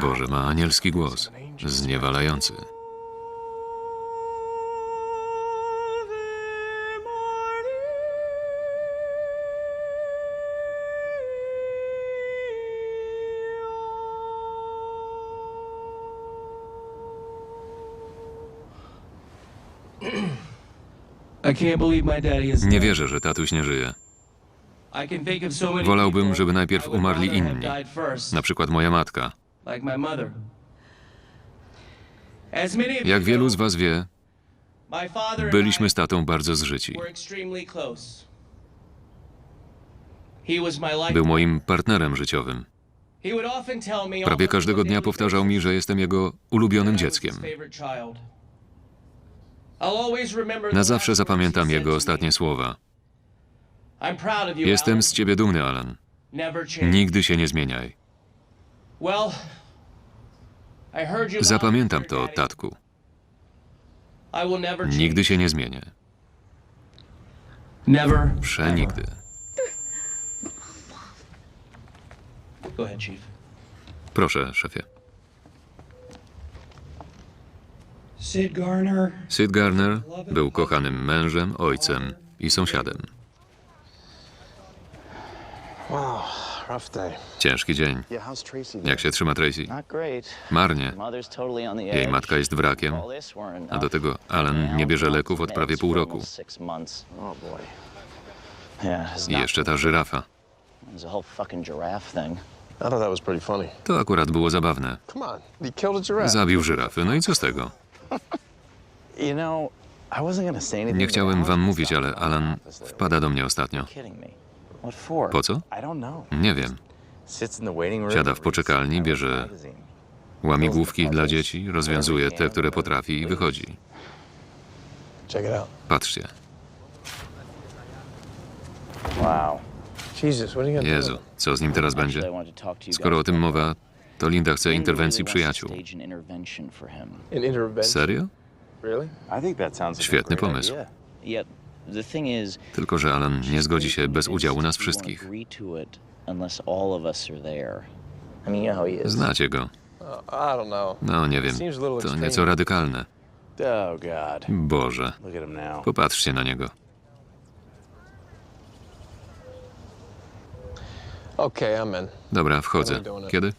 Boże, ma anielski głos. Zniewalający. Nie wierzę, że tatuś nie żyje. Wolałbym, żeby najpierw umarli inni. Na przykład moja matka. Jak wielu z was wie, byliśmy z tatą bardzo zżyci. Był moim partnerem życiowym. Prawie każdego dnia powtarzał mi, że jestem jego ulubionym dzieckiem. Na zawsze zapamiętam jego ostatnie słowa. Jestem z ciebie dumny, Alan. Nigdy się nie zmieniaj. Zapamiętam to, tatku. I will never change. Nigdy się nie zmienię. Never. Przenigdy. Go ahead, Chief. Proszę, szefie. Sid Garner, Sid Garner był kochanym mężem, ojcem i sąsiadem. Wow. Ciężki dzień. Jak się trzyma Tracy? Marnie. Jej matka jest wrakiem, a do tego Alan nie bierze leków od prawie pół roku. Oh I jeszcze ta żyrafa. To akurat było zabawne. Zabił żyrafy, no i co z tego? Nie chciałem wam mówić, ale Alan wpada do mnie ostatnio. Po co? I don't know. Nie wiem. Sits in the waiting room. Siada w poczekalni, bierze łamigłówki dla dzieci, rozwiązuje te, które potrafi i wychodzi. Check it out. Patrzcie. Wow. Jesus, what are you gonna Jezu, co z nim teraz będzie? Skoro o tym mowa, to Linda chce interwencji przyjaciół. Serio? Świetny pomysł. Yet the thing is, Tylko, że Alan nie zgodzi się bez udziału nas wszystkich. Unless all of us are there. I mean, you know how he is. Znacie go. Uh, I don't know. No, nie wiem. Seems a little To extreme. nieco radykalne. Oh God! Boże, Look at him now. popatrzcie na niego. Dobra, wchodzę. Kiedy?